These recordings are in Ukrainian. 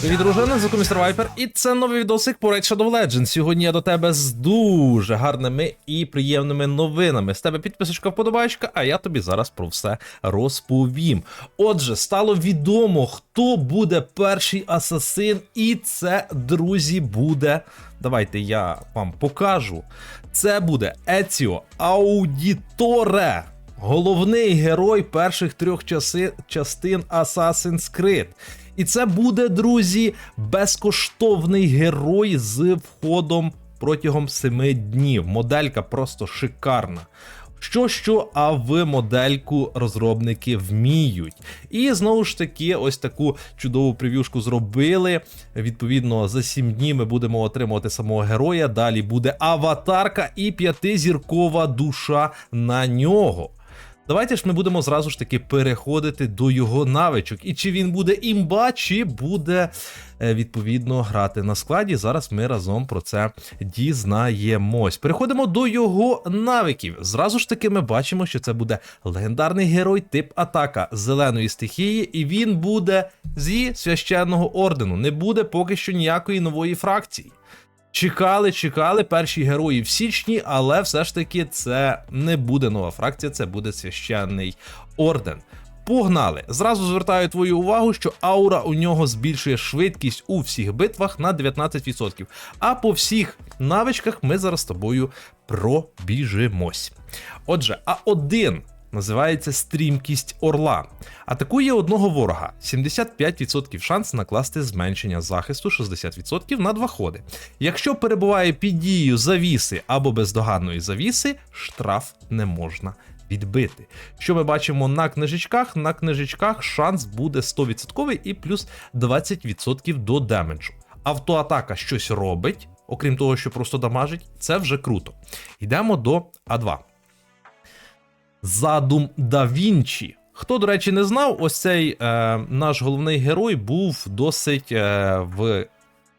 Привіт, дружина, звуку містер Вайпер, і це новий відосик по Raid Shadow Legends. Сьогодні я до тебе з дуже гарними і приємними новинами. З тебе підписочка вподобайка, а я тобі зараз про все розповім. Отже, стало відомо, хто буде перший асасин, і це, друзі, буде. Давайте я вам покажу. Це буде Еціо Аудіторе. Головний герой перших трьох часи, частин Assassin's Creed. І це буде, друзі, безкоштовний герой з входом протягом 7 днів. Моделька просто шикарна. Що що, а в модельку розробники вміють. І знову ж таки, ось таку чудову прев'юшку зробили. Відповідно, за 7 днів ми будемо отримувати самого героя. Далі буде аватарка і п'ятизіркова душа на нього. Давайте ж ми будемо зразу ж таки переходити до його навичок. І чи він буде імба, чи буде е, відповідно грати на складі. Зараз ми разом про це дізнаємось. Переходимо до його навиків. Зразу ж таки, ми бачимо, що це буде легендарний герой тип атака зеленої стихії, і він буде зі священного ордену. Не буде поки що ніякої нової фракції. Чекали, чекали перші герої в січні, але все ж таки це не буде нова фракція, це буде священний орден. Погнали! Зразу звертаю твою увагу, що аура у нього збільшує швидкість у всіх битвах на 19%. А по всіх навичках ми зараз з тобою пробіжимось. Отже, А1 називається стрімкість орла. Атакує одного ворога 75% шанс накласти зменшення захисту 60% на два ходи. Якщо перебуває під дією завіси або бездоганної завіси, штраф не можна відбити. Що ми бачимо на книжечках? На книжечках шанс буде 100% і плюс 20% до демеджу. Автоатака щось робить, окрім того, що просто дамажить, це вже круто. Йдемо до А2 задум да Вінчі. Хто, до речі, не знав, ось цей е, наш головний герой був досить е, в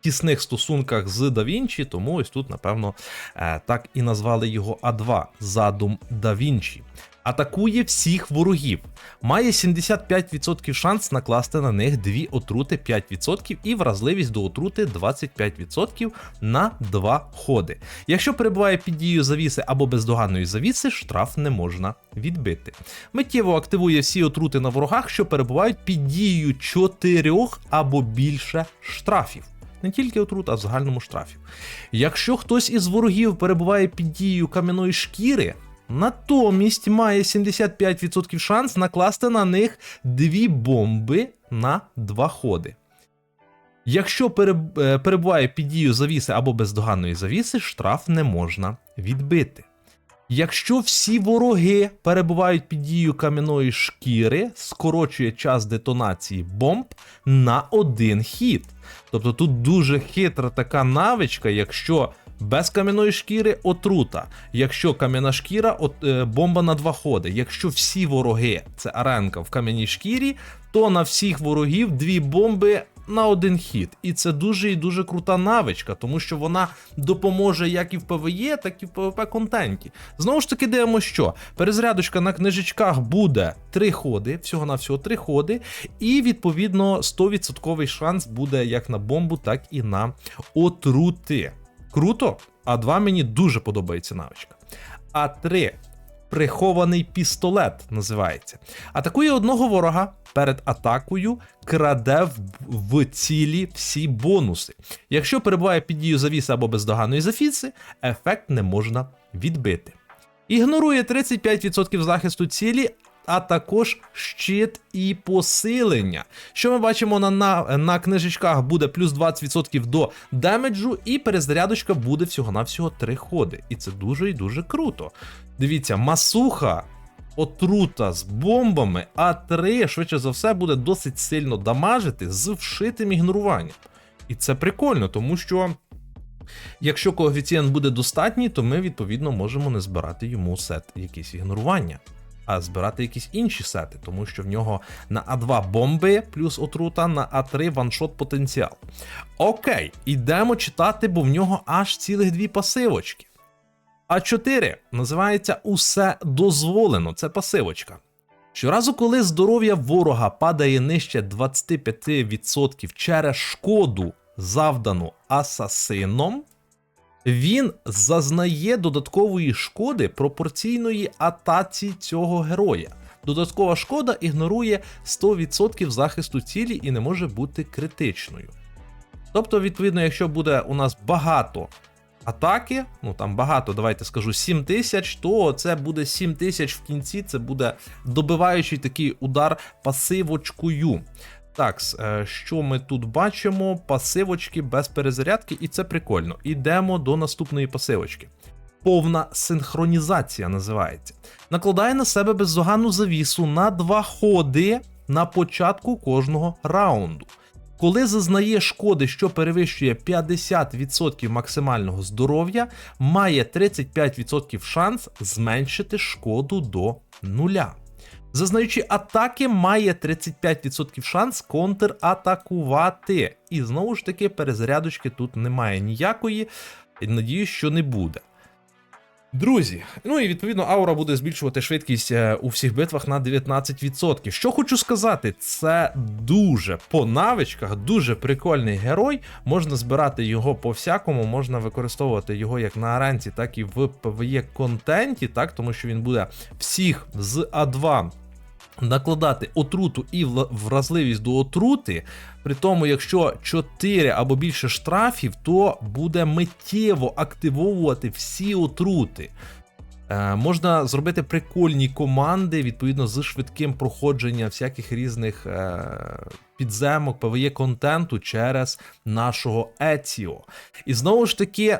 тісних стосунках з Да Вінчі, тому ось тут, напевно, е, так і назвали його А2 задум да Вінчі. Атакує всіх ворогів. Має 75% шанс накласти на них дві отрути 5% і вразливість до отрути 25% на два ходи. Якщо перебуває під дією завіси або бездоганної завіси, штраф не можна відбити. Миттєво активує всі отрути на ворогах, що перебувають під дією 4 або більше штрафів. Не тільки отрут, а в загальному штрафів. Якщо хтось із ворогів перебуває під дією кам'яної шкіри, натомість має 75% шанс накласти на них дві бомби на два ходи. Якщо е, перебуває під дією завіси або бездоганної завіси, штраф не можна відбити. Якщо всі вороги перебувають під дією кам'яної шкіри, скорочує час детонації бомб на один хід. Тобто тут дуже хитра така навичка, якщо без кам'яної шкіри отрута. Якщо кам'яна шкіра, от, е, бомба на два ходи. Якщо всі вороги це аренка в кам'яній шкірі, то на всіх ворогів дві бомби на один хід. І це дуже і дуже крута навичка, тому що вона допоможе як і в ПВЕ, так і в ПВП контенті. Знову ж таки, дивимося, що перезарядочка на книжечках буде три ходи, всього на всього три ходи, і відповідно 100% шанс буде як на бомбу, так і на отрути. Круто? А 2 мені дуже подобається навичка. А 3 прихований пістолет називається. Атакує одного ворога перед атакою, краде в, цілі всі бонуси. Якщо перебуває під дією завіси або бездоганної зафіси, ефект не можна відбити. Ігнорує 35% захисту цілі, а також щит і посилення. Що ми бачимо на, на, на книжечках, буде плюс 20% до демеджу, і перезарядочка буде всього-навсього 3 ходи. І це дуже і дуже круто. Дивіться, масуха. Отрута з бомбами, а 3, швидше за все, буде досить сильно дамажити з вшитим ігноруванням. І це прикольно, тому що якщо коефіцієнт буде достатній, то ми відповідно можемо не збирати йому сет якісь ігнорування, а збирати якісь інші сети, тому що в нього на А2 бомби плюс отрута, на А3 ваншот потенціал. Окей, ідемо читати, бо в нього аж цілих дві пасивочки. А4 називається Усе дозволено. Це пасивочка. Щоразу, коли здоров'я ворога падає нижче 25% через шкоду, завдану асасином, він зазнає додаткової шкоди пропорційної атаці цього героя. Додаткова шкода ігнорує 100% захисту цілі і не може бути критичною. Тобто, відповідно, якщо буде у нас багато атаки, ну там багато, давайте скажу, 7 тисяч, то це буде 7 тисяч в кінці, це буде добиваючий такий удар пасивочкою. Так, е, що ми тут бачимо? Пасивочки без перезарядки, і це прикольно. Ідемо до наступної пасивочки. Повна синхронізація називається. Накладає на себе бездоганну завісу на два ходи на початку кожного раунду. Коли зазнає шкоди, що перевищує 50% максимального здоров'я, має 35% шанс зменшити шкоду до нуля. Зазнаючи атаки, має 35% шанс контратакувати. І знову ж таки, перезарядочки тут немає ніякої. І Надіюсь, що не буде. Друзі, ну і відповідно аура буде збільшувати швидкість е, у всіх битвах на 19%. Що хочу сказати, це дуже по навичках, дуже прикольний герой. Можна збирати його по всякому, можна використовувати його як на аренці, так і в ПВЄ контенті, так, тому що він буде всіх з А2 накладати отруту і вразливість до отрути. При тому, якщо 4 або більше штрафів, то буде миттєво активовувати всі отрути. Е, можна зробити прикольні команди відповідно з швидким проходженням всяких різних е, підземок, PvE контенту через нашого Еціо. І знову ж таки.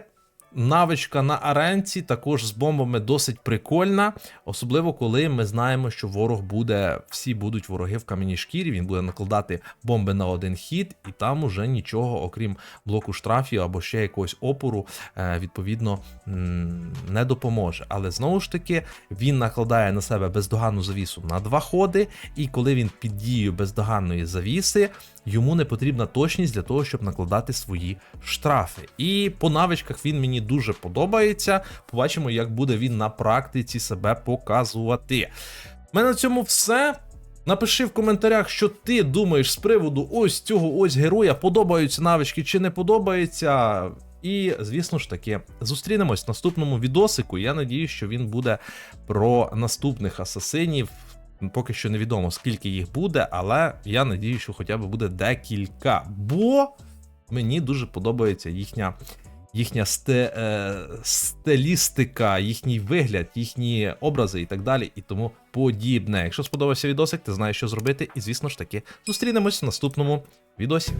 Навичка на аренці також з бомбами досить прикольна, особливо коли ми знаємо, що ворог буде, всі будуть вороги в кам'яній шкірі, він буде накладати бомби на один хід, і там уже нічого, окрім блоку штрафів або ще якогось опору, е, відповідно не допоможе. Але знову ж таки він накладає на себе бездоганну завісу на два ходи, і коли він під дією бездоганної завіси, йому не потрібна точність для того, щоб накладати свої штрафи. І по навичках він мені дуже подобається. Побачимо, як буде він на практиці себе показувати. У мене на цьому все. Напиши в коментарях, що ти думаєш з приводу ось цього ось героя, подобаються навички чи не подобаються. І, звісно ж таки, зустрінемось в наступному відосику. Я надію, що він буде про наступних асасинів. Поки що невідомо, скільки їх буде, але я надію, що хоча б буде декілька. Бо мені дуже подобається їхня, їхня сте, е, стилістика, їхній вигляд, їхні образи і так далі, і тому подібне. Якщо сподобався відосик, ти знаєш, що зробити, і звісно ж таки, зустрінемось в наступному відосі.